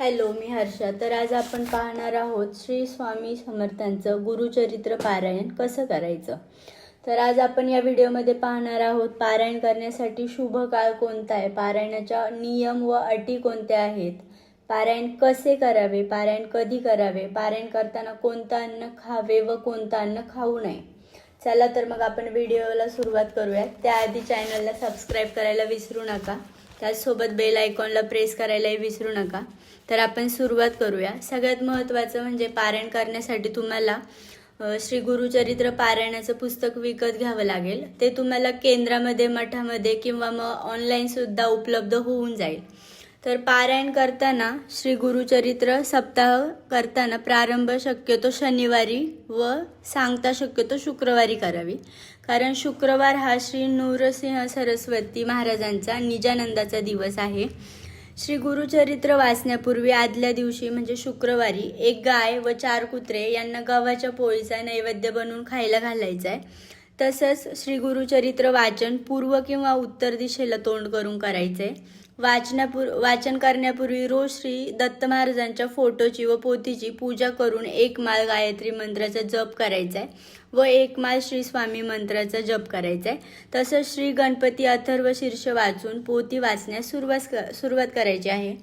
Hello मी हर्षा. तर आज आपण पाहणार आहोत श्री स्वामी समर्थांचं गुरुचरित्र पारायण कसं करायचं? तर आज आपण या व्हिडिओमध्ये पाहणार आहोत पारायण करण्यासाठी शुभ काळ कोणता आहे? पारायणाच्या नियम व अटी कोणत्या आहेत? पारायण कसे करावे? पारायण कधी करावे? पारायण करताना कोणतं अन्न खावे व कोणतं अन्न खाऊ नये? चला तर मग आपण व्हिडिओला सुरुवात करूया त्याआधी चॅनलला सबस्क्राईब करायला विसरू नका. त्याचसोबत बेल आयकॉनला प्रेस करायलाही विसरू नका. तर आपण सुरुवात करूया. सगळ्यात महत्त्वाचं म्हणजे पारायण करण्यासाठी तुम्हाला श्री गुरुचरित्र पारायणाचं पुस्तक विकत घ्यावं लागेल. ते तुम्हाला केंद्रामध्ये मठामध्ये किंवा मग ऑनलाईनसुद्धा उपलब्ध होऊन जाईल. तर पारायण करताना श्री गुरुचरित्र सप्ताह करताना प्रारंभ शक्यतो शनिवारी व सांगता शक्यतो शुक्रवारी करावी. कारण शुक्रवार हा श्री नूरसिंह सरस्वती महाराजांचा निजानंदाचा दिवस आहे. श्री गुरुचरित्र वाचण्यापूर्वी आदल्या दिवशी म्हणजे शुक्रवारी एक गाय व चार कुत्रे यांना गव्हाच्या पोळीचा नैवेद्य बनवून खायला घालायचा आहे. तसंच श्री गुरुचरित्र वाचन पूर्व किंवा उत्तर दिशेला तोंड करून करायचंय. वाचनापूर वाचन करण्यापूर्वी रोज श्री दत्त महाराजांच्या फोटोची व पोथीची पूजा करून एक माळ गायत्री मंत्राचा जप करायचा आहे व एक माळ श्री स्वामी मंत्राचा जप करायचा आहे तसंच श्री गणपती अथर्व शीर्ष वाचून पोथी वाचण्यास सुरुवात सुरुवात करायची आहे.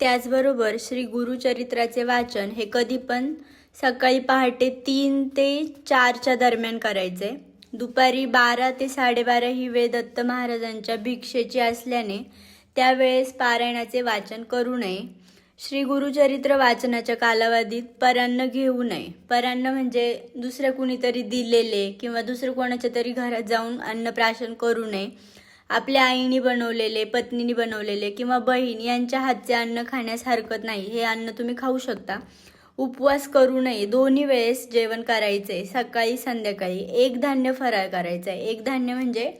त्याचबरोबर श्री गुरुचरित्राचे वाचन हे कधी पण सकाळी पहाटे तीन ते चारच्या दरम्यान करायचे दुपारी बारा ते साडेबारा ही वेळ दत्त महाराजांच्या भिक्षेची असल्याने त्यावेळेस पारायणाचे वाचन करू नये. श्री गुरुचरित्र वाचनाच्या कालावधीत परान्न घेऊ नये. परान्न म्हणजे दुसऱ्या कुणीतरी दिलेले किंवा दुसरं कोणाच्या तरी घरात जाऊन अन्नप्राशन करू नये. आपल्या आईनी बनवलेले पत्नीनी बनवलेले किंवा बहीण यांच्या हातचे अन्न खाण्यास हरकत नाही. हे अन्न तुम्ही खाऊ शकता. उपवास करू नये. दोन्ही वेळेस जेवण करायचे. सकाळी संध्याकाळी. एक धान्य फराळ करायचं आहे एक धान्य म्हणजे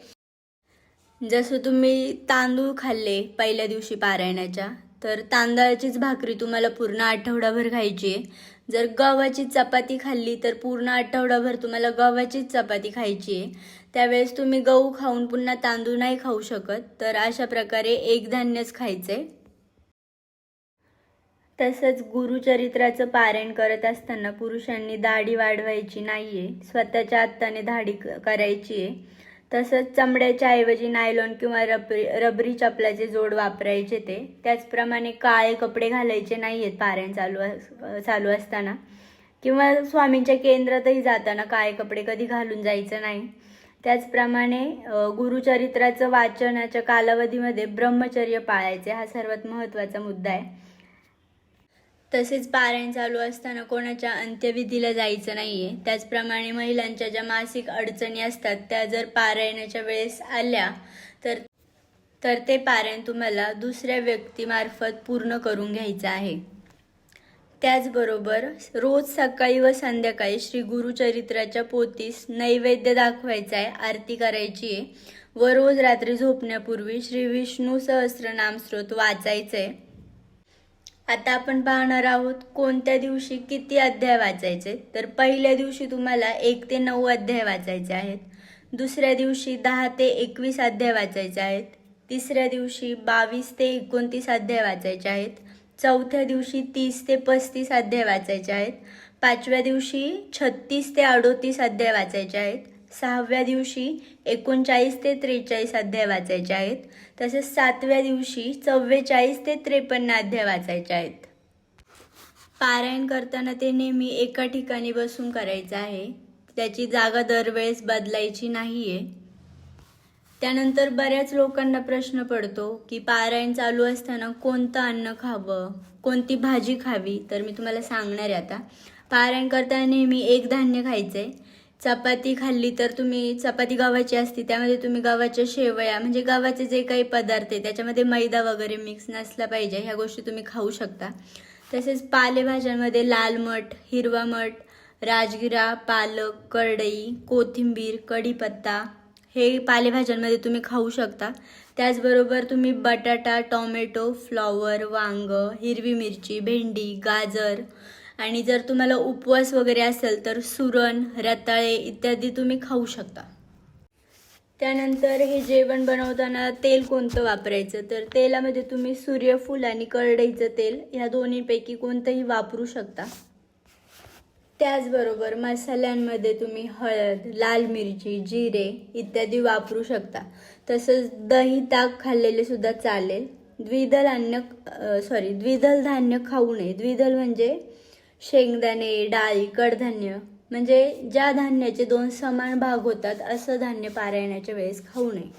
जसं तुम्ही तांदूळ खाल्ले पहिल्या दिवशी पारायणाच्या तर तांदळाचीच भाकरी तुम्हाला पूर्ण आठवडाभर खायची आहे. जर गव्हाची चपाती खाल्ली तर पूर्ण आठवडाभर तुम्हाला गव्हाचीच चपाती खायची आहे. त्यावेळेस तुम्ही गहू खाऊन पुन्हा तांदूळ नाही खाऊ शकत तर अशा प्रकारे एक धान्यच खायचे तसंच गुरुचरित्राचं पारायण करत असताना पुरुषांनी दाढी वाढवायची नाही आहे स्वतःच्या हाताने दाढी करायची आहे तसंच चमड्याच्या ऐवजी नायलॉन किंवा रबरी रबरी चपलाचे जोड वापरायचे ते. त्याचप्रमाणे काळे कपडे घालायचे नाही आहेत पाऱ्यां चालू अस- चालू असताना. किंवा स्वामींच्या केंद्रातही जाताना काळे कपडे कधी घालून जायचं नाही. त्याचप्रमाणे गुरुचरित्राचं वाचनाच्या कालावधीमध्ये ब्रह्मचर्य पाळायचे हा सर्वात महत्त्वाचा मुद्दा आहे. तसेच पारायण चालू असताना कोणाच्या अंत्यविधीला जायचं नाही आहे त्याचप्रमाणे महिलांच्या ज्या मासिक अडचणी असतात त्या जर पारायणाच्या वेळेस आल्या तर तर ते पारायण तुम्हाला दुसऱ्या व्यक्तीमार्फत पूर्ण करून घ्यायचं आहे. त्याचबरोबर रोज सकाळी व संध्याकाळी श्री गुरुचरित्राच्या पोतीस नैवेद्य दाखवायचा आहे आरती करायची आहे. व रोज रात्री झोपण्यापूर्वी श्री विष्णू सहस्रनामस्रोत वाचायचं आहे. आता आपण पाहणार आहोत कोणत्या दिवशी किती अध्याय वाचायचे. तर पहिल्या दिवशी तुम्हाला एक ते नऊ अध्याय वाचायचे आहेत. दुसऱ्या दिवशी दहा ते एकवीस अध्याय वाचायचे आहेत. तिसऱ्या दिवशी बावीस ते एकोणतीस अध्याय वाचायचे आहेत. चौथ्या दिवशी तीस ते पस्तीस अध्याय वाचायचे आहेत. पाचव्या दिवशी छत्तीस ते अडोतीस अध्याय वाचायचे आहेत. सहाव्या दिवशी एकोणचाळीस ते त्रेचाळीस अध्याय वाचायचे आहेत. तसेच सातव्या दिवशी चव्वेचाळीस ते त्रेपन्न अध्याय वाचायचे आहेत. पारायण करताना ते नेहमी एका ठिकाणी बसून करायचं आहे. त्याची जागा दरवेळेस बदलायची नाही आहे त्यानंतर बऱ्याच लोकांना प्रश्न पडतो की पारायण चालू असताना कोणतं अन्न खावं? कोणती भाजी खावी? तर मी तुम्हाला सांगणार आहे आता. पारायण करताना नेहमी एक धान्य खायचं आहे चपाती खाल्ली तर तुम्ही चपाती गव्हाची असती त्यामध्ये तुम्ही गव्हाच्या शेवया म्हणजे गव्हाचे जे काही पदार्थ आहे त्याच्यामध्ये मैदा वगैरे मिक्स नसला पाहिजे ह्या गोष्टी तुम्ही खाऊ शकता. तसेच पालेभाज्यांमध्ये लाल मठ हिरवा मठ राजगिरा पालक करडई कोथिंबीर कढीपत्ता हे पालेभाज्यांमध्ये तुम्ही खाऊ शकता. त्याचबरोबर तुम्ही बटाटा टोमॅटो फ्लॉवर वांग हिरवी मिरची भेंडी गाजर आणि जर तुम्हाला उपवास वगैरे असेल तर सुरण रताळे इत्यादी तुम्ही खाऊ शकता. त्यानंतर हे जेवण बनवताना तेल कोणतं वापरायचं? तर तेलामध्ये तुम्ही सूर्यफूल आणि करडईचं तेल ह्या दोन्हीपैकी कोणतंही वापरू शकता. त्याचबरोबर मसाल्यांमध्ये तुम्ही हळद लाल मिरची जिरे इत्यादी वापरू शकता. तसंच दही ताक खाल्लेले सुद्धा चालेल. द्विदल अन्न सॉरी द्विदल धान्य खाऊ नये. द्विदल म्हणजे शेंगदाणे डाळी कडधान्य. म्हणजे ज्या धान्याचे दोन समान भाग होतात असं धान्य पारायणाच्या वेळेस खाऊ नये.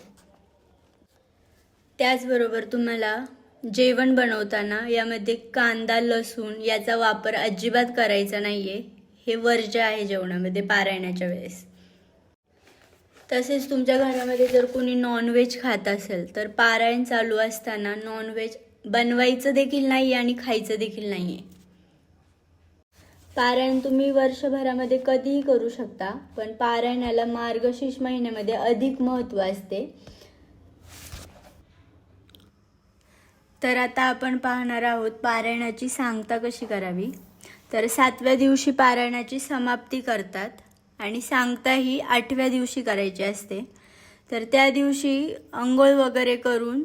त्याचबरोबर तुम्हाला जेवण बनवताना यामध्ये कांदा लसूण याचा वापर अजिबात करायचा नाहीये. हे वर्ज्य आहे जेवणामध्ये पारायणाच्या वेळेस. तसेच तुमच्या घरामध्ये जर कोणी नॉनव्हेज खात असेल तर पारायण चालू असताना नॉनव्हेज बनवायचं देखील नाही आणि खायचं देखील नाही आहे पारायण तुम्ही वर्षभरामध्ये कधीही करू शकता पण पारायणाला मार्गशीर्ष महिन्यामध्ये अधिक महत्त्व असते. तर आता आपण पाहणार आहोत पारायणाची सांगता कशी करावी? तर सातव्या दिवशी पारायणाची समाप्ती करतात आणि सांगता ही आठव्या दिवशी करायची असते. तर त्या दिवशी अंघोळ वगैरे करून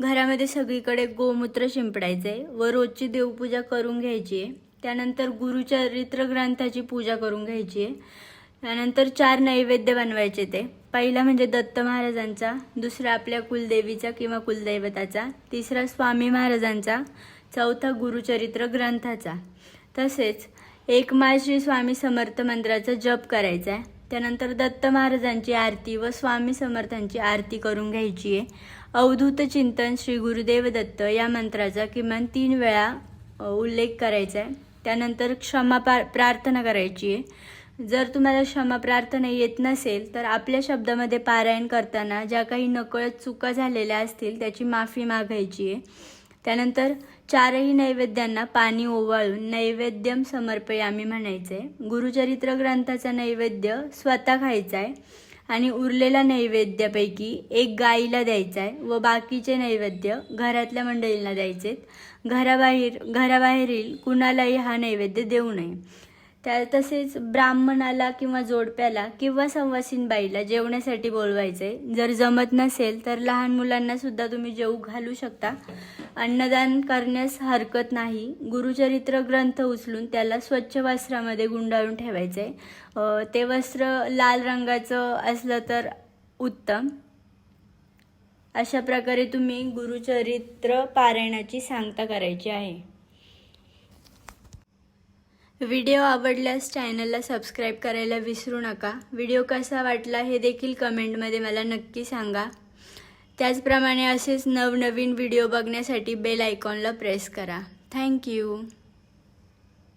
घरामध्ये सगळीकडे गोमूत्र शिंपडायचे व रोजची देवपूजा करून घ्यायची आहे. त्यानंतर गुरुचरित्र ग्रंथाची पूजा करून घ्यायची आहे. त्यानंतर चार नैवेद्य बनवायचे ते. पहिला म्हणजे दत्त महाराजांचा दुसरा आपल्या कुलदेवीचा किंवा कुलदैवताचा तिसरा स्वामी महाराजांचा चौथा गुरुचरित्र ग्रंथाचा. तसेच एक माळ श्री स्वामी समर्थ मंत्राचा जप करायचा आहे. त्यानंतर दत्त महाराजांची आरती व स्वामी समर्थांची आरती करून घ्यायची आहे. अवधूत चिंतन श्री गुरुदेव दत्त या मंत्राचा किमान तीन वेळा उल्लेख करायचा आहे. त्यानंतर क्षमा पा प्रार्थना करायची आहे. जर तुम्हाला क्षमा प्रार्थना येत नसेल तर आपल्या शब्दामध्ये पारायण करताना ज्या काही नकळत चुका झालेल्या असतील त्याची माफी मागायची आहे. त्यानंतर चारही नैवेद्यांना पाणी ओवाळून नैवेद्यम समर्पयामी आहे गुरुचरित्र ग्रंथाचा नैवेद्य स्वतः खायचा आहे आणि उरलेल्या नैवेद्यापैकी एक गाईला द्यायचा आहे व बाकीचे नैवेद्य घरातल्या मंडळींना द्यायचे घराबाहेर घराबाहेरील कुणालाही हा नैवेद्य देऊ नये. त्या तसेच ब्राह्मणाला किंवा जोडप्याला किंवा संवासीन बाईला जेवण्यासाठी बोलवायचे जर जमत नसेल तर लहान मुलांना सुद्धा तुम्ही जेवू घालू शकता. अन्नदान करण्यास हरकत नाही. गुरुचरित्र ग्रंथ उचलून त्याला स्वच्छ वस्त्रामध्ये गुंडाळून ठेवायचं. आहे ते वस्त्र लाल रंगाचं असलं तर उत्तम. अशा प्रकारे तुम्ही गुरुचरित्र पारायणाची सांगता करायची आहे. व्हिडिओ आवडल्यास चॅनलला सबस्क्राईब करायला विसरू नका. व्हिडिओ कसा वाटला हे देखील कमेंटमध्ये मला नक्की सांगा. त्याचप्रमाणे असेच नवनवीन व्हिडिओ बघण्यासाठी बेल आयकॉनला प्रेस करा. थँक्यू